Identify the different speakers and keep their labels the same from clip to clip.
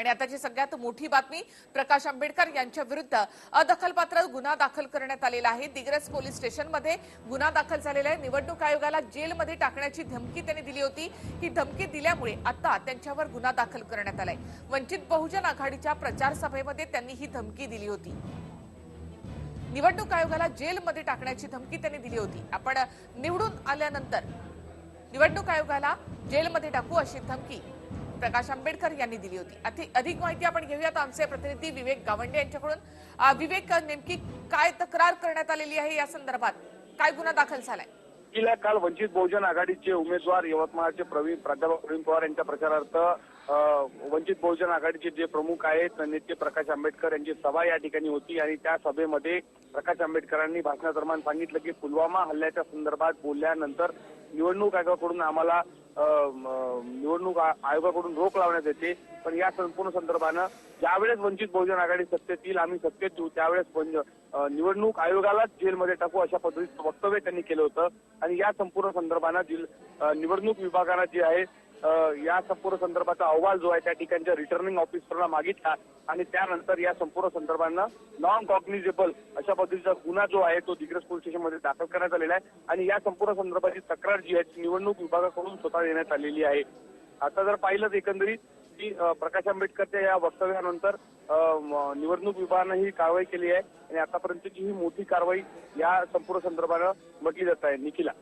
Speaker 1: आणि आताची सगळ्यात मोठी बातमी प्रकाश आंबेडकर यांच्या विरुद्ध अदखलपात्र गुन्हा दाखल करण्यात आलेला आहे. दिग्रस पोलीस स्टेशनमध्ये गुन्हा दाखल झालेला आहे. निवडणूक आयोगाला जेलमध्ये टाकण्याची धमकी त्यांनी दिली होती. ही धमकी दिल्यामुळे आता त्यांच्यावर गुन्हा दाखल करण्यात आलाय. वंचित बहुजन आघाडीच्या प्रचार सभेमध्ये त्यांनी ही धमकी दिली होती. निवडणूक आयोगाला जेलमध्ये टाकण्याची धमकी त्यांनी दिली होती. आपण निवडून आल्यानंतर निवडणूक आयोगाला जेलमध्ये टाकू अशी धमकी प्रकाश आंबेडकर यांनी दिली होती. अति- अधिक माहिती आपण घेऊयात. आमचे प्रतिनिधी विवेक गावंडे यांच्याकडून. विवेक नेमकी काय तक्रार करण्यात आलेली आहे? या संदर्भात काय गुन्हा दाखल झालाय?
Speaker 2: गेल्या काल वंचित बहुजन आघाडीचे उमेदवार यवतमाळचे प्रवीण प्राध्यापक प्रवीण पवार यांच्या प्रचारार्थ वंचित बहुजन आघाडीचे जे प्रमुख आहेत नेते प्रकाश आंबेडकर यांची सभा या ठिकाणी होती आणि त्या सभेमध्ये प्रकाश आंबेडकरांनी भाषणादरम्यान सांगितलं की पुलवामा हल्ल्याच्या संदर्भात बोलल्यानंतर निवडणूक आयोगाकडून आम्हाला निवडणूक आयोगाकडून रोख लावण्यात येते. पण या संपूर्ण संदर्भानं ज्यावेळेस वंचित बहुजन आघाडी सत्तेत येईल आम्ही सत्तेत येऊ. त्यावेळेस निवडणूक आयोगालाच जेलमध्ये टाकू अशा पद्धतीचं वक्तव्य त्यांनी केलं होतं. आणि या संपूर्ण संदर्भानं निवडणूक विभागानं जे आहे या संपूर्ण संदर्भाचा अहवाल जो आहे त्या ठिकाणच्या रिटर्निंग ऑफिसरला मागितला आणि त्यानंतर या संपूर्ण संदर्भांना नॉन कॉग्निजेबल अशा पद्धतीचा गुन्हा जो आहे तो दिग्रस पोलीस स्टेशनमध्ये दाखल करण्यात आलेला आहे आणि या संपूर्ण संदर्भाची तक्रार जी आहे ती निवडणूक विभागाकडून स्वतः देण्यात आलेली आहे. आता जर पाहिलं एकंदरीत की प्रकाश आंबेडकरच्या या वक्तव्यानंतर निवडणूक विभागानं ही कारवाई केली आहे आणि आतापर्यंतची ही मोठी कारवाई या संपूर्ण संदर्भानं म्हटली जात आहे. निखिला.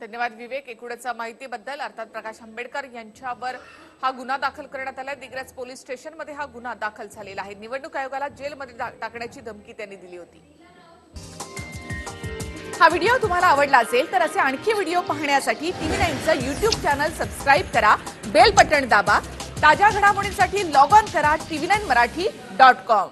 Speaker 1: धन्यवाद विवेक. एकूणच माहितीबद्दल अर्थात प्रकाश आंबेडकर यांच्यावर हा गुन्हा दाखल करण्यात आला दिग्रज पोलीस स्टेशनमध्ये हा गुन्हा दाखल झालेला आहे. निवडणूक आयोगाला जेलमध्ये टाकण्याची धमकी त्यांनी दिली होती. हा व्हिडिओ तुम्हाला आवडला असेल तर असे आणखी व्हिडिओ पाहण्यासाठी टीव्ही नाईनचं युट्यूब चॅनल सबस्क्राईब करा बेल बटन दाबा ताज्या घडामोडींसाठी लॉग ऑन करा TV nine Marathi dot com.